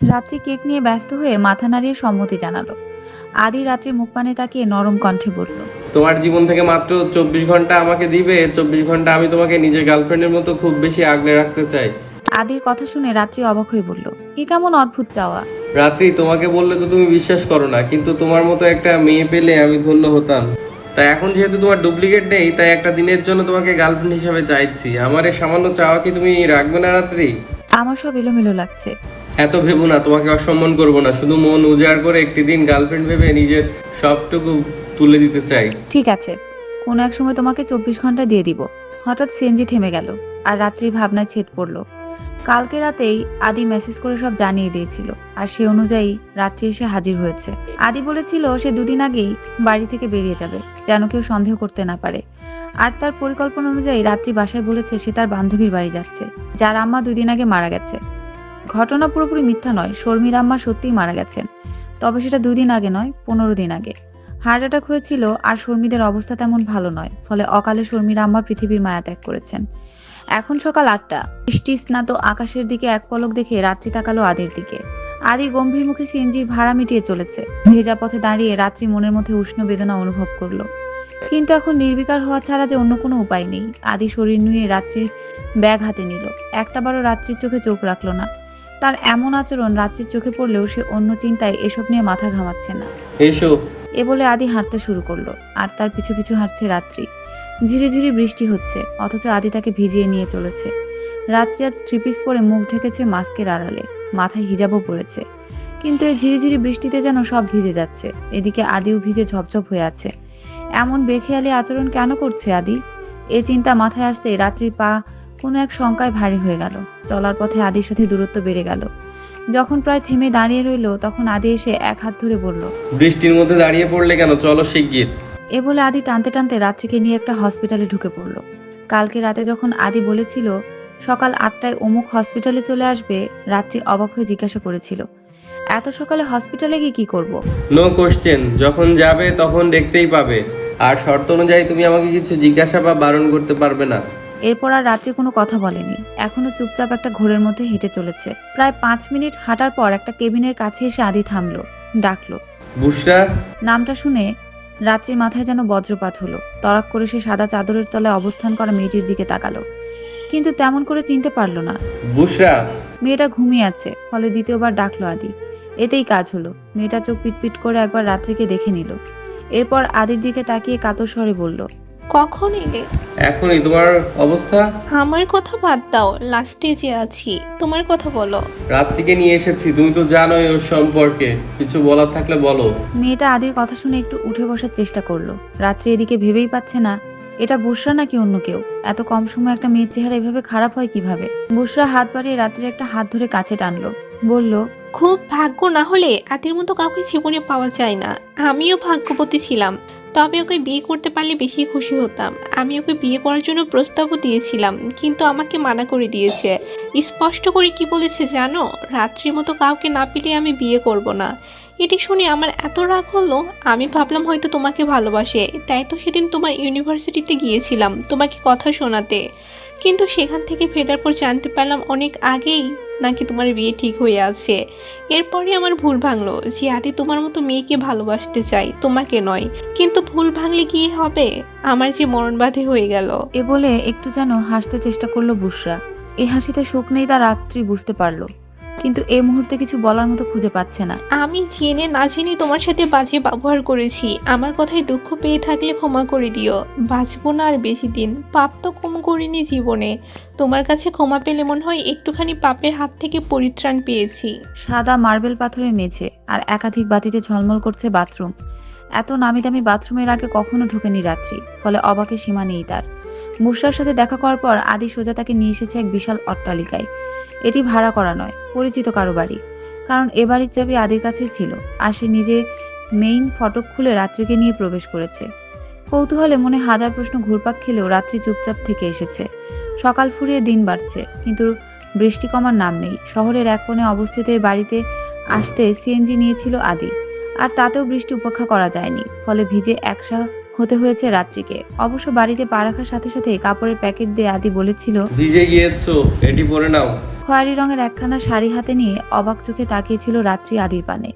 রাত্রি কেক নিয়ে ব্যস্ত হয়ে মাথা নাড়িয়ে সম্মতি জানালো। আদি রাত্রি মুখ পানে তাকিয়ে নরম কণ্ঠে বলল তোমার জীবন থেকে মাত্র চব্বিশ ঘণ্টা আমাকে দিবে চব্বিশ ঘণ্টা আমি তোমাকে নিজের গার্লফ্রেন্ডের মতো খুব বেশি আগলে রাখতে চাই। আদির কথা শুনে রাত্রি অবাক হয়ে বলল এ কেমন অদ্ভুত চাওয়া? রাত্রি তোমাকে বললে তো তুমি বিশ্বাস করো না কিন্তু তোমার মতো একটা মেয়ে পেলে আমি ধন্য হতাম। তাই এখন যেহেতু তোমার ডুপ্লিকেট নেই তাই একটা দিনের জন্য তোমাকে গার্লফ্রেন্ড হিসাবে চাইছি। আমার এই সামান্য চাওয়া কি তুমি রাখবে না রাত্রি? আমার সব এলোমেলো লাগছে। এত ভেবো না, তোমাকে অসম্মান করব না। শুধু মন উজাড় করে একটি দিন গার্লফ্রেন্ড ভেবে নিজের সবটুকু তুলে দিতে চাই। ঠিক আছে। কোনো এক সময় তোমাকে চব্বিশ ঘণ্টা দিয়ে দিব। হঠাৎ সিএনজি থেমে গেল আর রাত্রির ভাবনায় ছেদ পড়ল। কালকে রাতেই আদি মেসেজ করে সব জানিয়ে দিয়েছিল আর সে অনুযায়ী রাত্রি এসে হাজির হয়েছে। আদি বলেছিল সে দুদিন আগেই বাড়ি থেকে বেরিয়ে যাবে, যেন কেউ সন্দেহ করতে না পারে। আর তার পরিকল্পনা অনুযায়ী রাত্রি বাসায় বলেছে সে তার বান্ধবীর বাড়ি যাচ্ছে, যার আম্মা দুদিন আগে মারা গেছে। ঘটনা পুরোপুরি মিথ্যা নয়, শর্মির আম্মা সত্যিই মারা গেছেন। তবে সেটা দুদিন আগে নয়, পনেরো দিন আগে। হার্ট অ্যাটাক হয়েছিল আর শর্মীদের অবস্থা তেমন ভালো নয়, ফলে অকালে শর্মীর আম্মা পৃথিবীর মায়া ত্যাগ করেছেন। এখন সকাল আটটা, বৃষ্টি স্নাত আকাশের দিকে এক পলক দেখে রাত্রি তাকালো আদির দিকে। আদি গম্ভীর মুখে সিএনজির ভাড়া মিটিয়ে চলেছে, ভেজা পথে দাঁড়িয়ে রাত্রি মনের মধ্যে উষ্ণ বেদনা অনুভব করল। কিন্তু এখন নির্বিকার হওয়া ছাড়া যে অন্য কোনো উপায় নেই, আদি শরীর নুয়ে রাত্রির ব্যাগ হাতে নিল। একটাবারও রাত্রির চোখে চোখ রাখল না। তার এমন আচরণ রাত্রির চোখে পড়লেও সে অন্য চিন্তায় এসব নিয়ে মাথা ঘামাচ্ছে না। এসো। এ বলে আদি হাঁটতে শুরু করল আর তার পিছু পিছু হাঁটছে রাত্রি। ঝিরি ঝিরি বৃষ্টি হচ্ছে অথচ আদি তাকে ভিজিয়ে নিয়ে চলেছে। রাত্রি আজ থ্রিপিস পরে মুখ ঢেকেছে মাস্কের আড়ালে মাথায় হিজাবও পড়েছে কিন্তু এই ঝিরিঝিরি বৃষ্টিতে যেন সব ভিজে যাচ্ছে এদিকে আদিও ভিজে ঝপঝপ হয়ে আছে। এমন বেখেয়ালি আচরণ কেন করছে আদি? এ চিন্তা মাথায় আসতেই রাত্রির পা কোনো এক শঙ্কায় ভারী হয়ে গেল। চলার পথে আদির সাথে দূরত্ব বেড়ে গেল। যখন প্রায় থেমে দাঁড়িয়ে রইল তখন আদি এসে এক হাত ধরে বলল বৃষ্টির মধ্যে দাঁড়িয়ে পড়লে কেন? চলো শিগগির। এ বলে আদি টানতে টানতে রাত্রিকে নিয়ে একটা হসপিটালে ঢুকে পড়ল। কালকে রাতে যখন আদি বলেছিল সকাল আটটায় অমুক হসপিটালে চলে আসবে রাত্রি অবাক হয়ে জিজ্ঞাসা করেছিল এত সকালে হসপিটালে গিয়ে কি করব। নো কোশ্চেন যখন যাবে তখন দেখতেই পাবে। আর শর্ত অনুযায়ী তুমি আমাকে কিছু জিজ্ঞাসা বা বারণ করতে পারবে না। এরপর আর রাত্রি কোনো কথা বলেনি। এখনও চুপচাপ একটা ঘোরের মধ্যে হেঁটে চলেছে। প্রায় পাঁচ মিনিট হাঁটার পর একটা কেবিনের কাছে এসে আদি থামলো ডাকলো। বুসরা? নামটা শুনে রাত্রির মাথায় যেন বজ্রপাত হলো। তড়াক করে সে সাদা চাদরের তলায় অবস্থান করা মেয়েটির দিকে তাকালো। কিন্তু তেমন করে চিনতে পারল না। বুসরা? মেয়েটা ঘুমিয়ে আছে ফলে দ্বিতীয়বার ডাকলো আদি। এতেই কাজ হলো। মেয়েটা চোখ পিটপিট করে একবার রাত্রিকে দেখে নিল। এরপর আদির দিকে তাকিয়ে কাতর স্বরে বলল কখন এলে এখনই তোমার অবস্থা? আমার কথা বাদ দাও লাস্ট স্টেজে আছি তোমার কথা বলো। রাত্রিকে নিয়ে এসেছি তুমি তো জানোই ওর সম্পর্কে। কিছু বলার থাকলে বলো। মেয়েটা আদির কথা শুনে একটু উঠে বসার চেষ্টা করল। রাত্রি এদিকে ভেবেই পাচ্ছে না এটা বুসরা নাকি অন্য কেউ? এত কম সময় একটা মেয়ের চেহারা এভাবে খারাপ হয় কীভাবে? বুসরা হাত বাড়িয়ে রাত্রির একটা হাত ধরে কাছে টানলো। বলল খুব ভাগ্য না হলে আদির মতো কাউকে জীবনে পাওয়া যায় না। আমিও ভাগ্যবতী ছিলাম। তবে ওকে বিয়ে করতে পারলে বেশি খুশি হতাম। আমি ওকে বিয়ে করার জন্য প্রস্তাবও দিয়েছিলাম, কিন্তু আমাকে মানা করে দিয়েছে। স্পষ্ট করে কি বলেছে জানো? রাত্রির মতো কাউকে না পেলে আমি বিয়ে করব না। এটি শুনে আমার এত রাগ হলো, আমি ভাবলাম হয়তো তোমাকে ভালোবাসে। তাই তো সেদিন তোমার ইউনিভার্সিটিতে গিয়েছিলাম তোমাকে কথা শোনাতে। কিন্তু সেখান থেকে ফেরার পর জানতে পারলাম অনেক আগেই নাকি তোমার বিয়ে ঠিক হয়ে আছে। এরপরে আমার ভুল ভাঙলো যে আদি তোমার মতো মেয়েকে ভালোবাসতে চাই তোমাকে নয়। কিন্তু ভুল ভাঙলে কি হবে? আমার যে মরণ বাধে হয়ে গেল। এ বলে একটু যেন হাসতে চেষ্টা করল বুসরা। এই হাসিতে সুখ নেই তার রাত্রি বুঝতে পারল। কিন্তু এই মুহূর্তে কিছু বলার মতো খুঁজে পাচ্ছে না। আমি জেনে না জেনে তোমার সাথে বাজে ব্যবহার করেছি। আমার কথায় দুঃখ পেয়ে থাকলে ক্ষমা করে দিও। বাঁচবো না আর বেশি দিন। পাপ তো কম করিনি জীবনে। তোমার কাছে ক্ষমা পেলে মনে হয় একটুখানি পাপের হাত থেকে পরিত্রাণ পেয়েছি। সাদা মার্বেল পাথরের মেঝে আর একাধিক বাতিতে ঝলমল করছে বাথরুম। এত নামি দামি বাথরুমের আগে কখনো ঢোকেনি রাত্রি ফলে অবাকে সীমা নেই তার। মুশরার সাথে দেখা করার পর আদি সোজা তাকে নিয়ে এসেছে এক বিশাল অট্টালিকায়। এটি ভাড়া করা নয়, পরিচিত কারও বাড়ি। কারণ এ বাড়ির চাবি আদির কাছে ছিল, আর সে নিজে মেইন ফটক খুলে রাত্রিকে নিয়ে প্রবেশ করেছে। কৌতূহলে মনে হাজার প্রশ্ন ঘুরপাক খেলেও রাত্রি চুপচাপ থেকে এসেছে। সকাল ফুরিয়ে দিন বাড়ছে, কিন্তু বৃষ্টি কমার নাম নেই। শহরের এক কোণে অবস্থিত এই বাড়িতে আসতে সিএনজি নিয়েছিল আদি, আর তাতেও বৃষ্টি উপেক্ষা করা যায়নি, ফলে ভিজে একসা হতে হয়েছে রাত্রিকে। অবশ্য বাড়িতে পা রাখার সাথে সাথে কাপড়ের প্যাকেট দিয়ে আদি বলেছিল ভিজে গিয়েছো এটি পরে নাও। খয়েরি রঙের একখানা শাড়ি হাতে নিয়ে অবাক চোখে তাকিয়েছিল রাত্রি আদির পানে।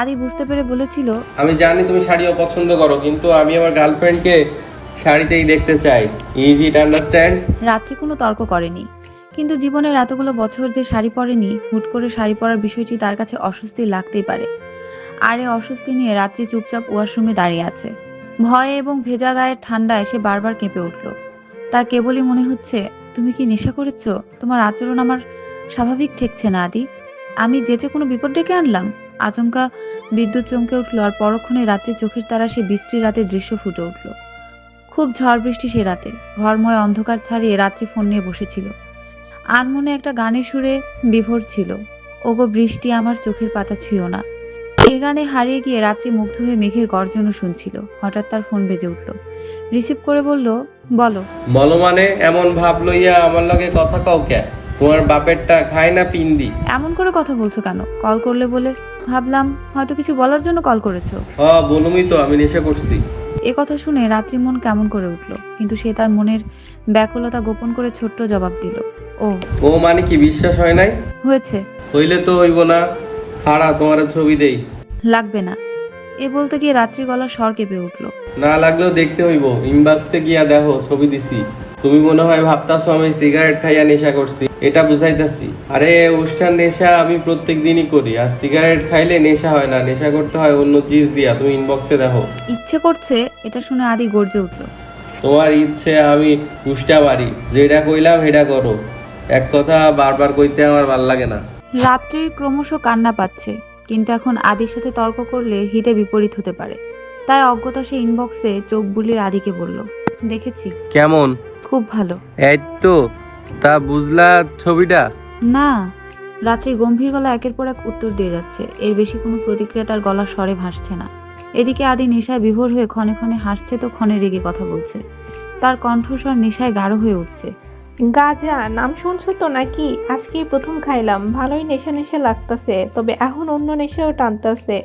আদি বুঝতে পেরে বলেছিল আমি জানি তুমি শাড়িও পছন্দ করো কিন্তু আমি আমার গার্লফ্রেন্ডকে শাড়িতেই দেখতে চাই। ইজ ইট আন্ডারস্ট্যান্ড রাত্রি কোনো তর্ক করেনি। কিন্তু জীবনের এতগুলো বছর যে শাড়ি পরেনি হুট করে শাড়ি পরার বিষয়টি তার কাছে অস্বস্তি লাগতেই পারে। আর এই অস্বস্তি নিয়ে রাত্রি চুপচাপ ওয়াশরুমে দাঁড়িয়ে আছে। ভয়ে এবং ভেজা গায়ের ঠান্ডায় সে বারবার কেঁপে উঠল। তার কেবলই মনে হচ্ছে, তুমি কি নেশা করেছ? তোমার আচরণ আমার স্বাভাবিক ঠেকছে না, আদি। আমি যেচে কোনো বিপদ ডেকে আনলাম। আচমকা বিদ্যুৎ চমকে উঠল আর পরক্ষণে রাত্রি চোখের তারা সে বৃষ্টি রাতে দৃশ্য ফুটে উঠল। খুব ঝড় বৃষ্টি সে রাতে। ঘরময় অন্ধকার ছাড়িয়ে রাত্রি ফোন নিয়ে বসেছিল। আনমনে একটা গানের সুরে বিভোর ছিল। ওগো, বৃষ্টি আমার চোখের পাতা ছুঁয়ো না। এ গানে হারিয়ে গিয়ে রাত্রি মুগ্ধ হয়ে মেঘের গর্জনও শুনছিল। হঠাৎ তার ফোন বেজে উঠল। রিসিভ করে বলল বলো। বলো মানে এমন ভাব লইয়া আমার লগে কথা কও কে তোমার বাপেরটা খায় না পিন্দি? এমন করে কথা বলছো কেন? কল করলে বলে ভাবলাম হয়তো কিছু বলার জন্য কল করেছ। হ বলুমই তো আমি নেশা করছি। এ কথা শুনে রাত্রি মন কেমন করে উঠল কিন্তু সে তার মনের ব্যাকুলতা গোপন করে ছোট্ট জবাব দিল ও। ও মানে কি বিশ্বাস হয় নাই? হয়েছে। হইলে তো হইব না। খাড়া তোমার ছবি দেই। লাগবে না। এ বলতে গিয়ে রাত্রি গলার স্বর কেঁপে উঠল। না লাগলেও দেখতে হইব। ইনবক্সে গিয়া দেখো ছবি দিছি। তুমি মনে হয় ভাবতাছো আমি সিগারেট খাইয়া নেশা করছি। এটা বুঝাইতাছি। আরে অনুষ্ঠান নেশা আমি প্রত্যেক দিনই করি। আর সিগারেট খাইলে নেশা হয় না। নেশা করতে হয় অন্য চিজ দিয়া। তুমি ইনবক্সে দেখো। ইচ্ছে করছে এটা শুনে আদি গর্জে উঠল। তোমার ইচ্ছে আমি উষ্টা বাড়ি। যেটা কইলাম সেটা করো। এক কথা বারবার কইতে আমার ভালো লাগে না। রাত্রির ক্রমশ কান্না পাচ্ছে। কিন্তু এখন আদির সাথে তর্ক করলে হিতে বিপরীত হতে পারে। তাই অজ্ঞতা সে ইনবক্সে চোখ বুলিয়ে আদিকে বলল দেখেছি। কেমন? খুব ভালো। এই তো তা বুঝলা ছবিটা? না। রাত্রি গম্ভীর গলা একের পর এক উত্তর দিয়ে যাচ্ছে। এর বেশি কোনো প্রতিক্রিয়া তার গলার স্বরে ভাসছে না। এদিকে আদি নেশায় বিভোর হয়ে ক্ষণে ক্ষণে হাসছে তো ক্ষণে রেগে কথা বলছে। তার কণ্ঠস্বর নেশায় গাঢ় হয়ে উঠছে। গাজা নাম শুনছো তো নাকি? আজকে প্রথম খাইলাম। ভালোই নেশা নেশা লাগতেছে তবে এখন অন্য নেশাও টানতাছে।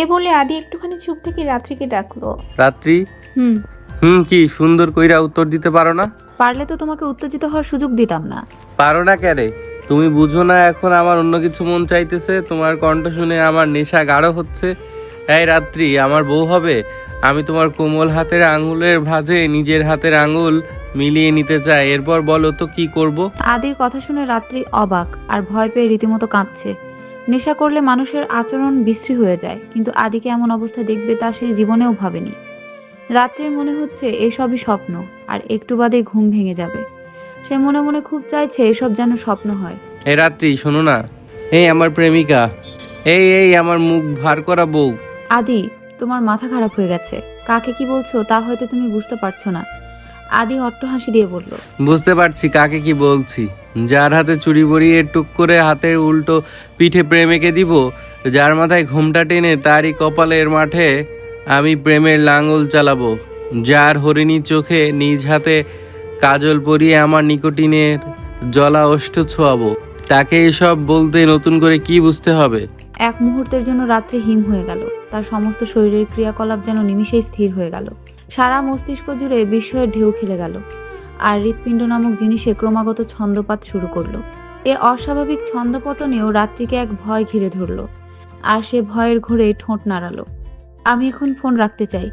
এ বলে আদি একটুখানি চুপ থেকে রাত্রিকে ডাকলো। রাত্রি? হুম। হুম কি সুন্দর কইরা উত্তর দিতে পারো না? পারলে তো তোমাকে উত্তেজিত হওয়ার সুযোগ দিতাম না। পারো না কেরে তুমি বুঝো না এখন আমার অন্য কিছু মন চাইতেছে তোমার কণ্ঠ শুনে আমার নেশা গাঢ় হচ্ছে। এই রাত্রি আমার বউ হবে আমি তোমার কোমল হাতের আঙুলের ভাঁজে নিজের হাতের আঙুল মিলিয়ে নিতে চাই এরপর বলো তো কি করব? আদির কথা শুনে রাত্রি অবাক আর ভয় পেয়ে রীতিমতো কাঁপছে নেশা করলে মানুষের আচরণ বিশ্রী হয়ে যায় কিন্তু আদিকে এমন অবস্থা দেখবে তা সে জীবনেও ভাবেনি। রাত্রির মনে হচ্ছে এসবই স্বপ্ন আর একটু বাদেই ঘুম ভেঙে যাবে। সে মনে মনে খুব চাইছে এসব যেন স্বপ্ন হয়। এই রাত্রি শোনো না। এই আমার প্রেমিকা। এই এই আমার মুখ ভার করা বউ। আদি তোমার মাথা খারাপ হয়ে গেছে। কাকে কি বলছো তা হয়তো তুমি বুঝতে পারছ না। আদি অট্ট হাসি দিয়ে বলল বুঝতে পারছি কাকে কি বলছি। যার হাতে চুরি পরিয়ে টুক করে হাতের উল্টো পিঠে প্রেমেকে দিব যার মাথায় ঘোমটা টেনে তারই কপালের মাঠে আমি প্রেমের লাঙ্গল চালাবো। যার হরিণী চোখে নিজ হাতে কাজল পরিয়ে আমার নিকোটিনের জলা ওষ্ঠ ছোয়াবো। তাকে এসব বলতে নতুন করে কি বুঝতে হবে? এক মুহূর্তের জন্য রাত্রি হিম হয়ে গেল। তার সমস্ত শরীরের ক্রিয়াকলাপ যেন নিমিষেই স্থির হয়ে গেল। সারা মস্তিষ্ক জুড়ে বিস্ময়ের ঢেউ খেলে গেল, আর হৃৎপিণ্ড নামক জিনিসে ক্রমাগত ছন্দপাত শুরু করল। এ অস্বাভাবিক ছন্দপতনেও রাত্রিকে এক ভয় ঘিরে ধরলো, আর সে ভয়ের ঘোরে ঠোঁট নাড়ালো। আমি এখন ফোন রাখতে চাই।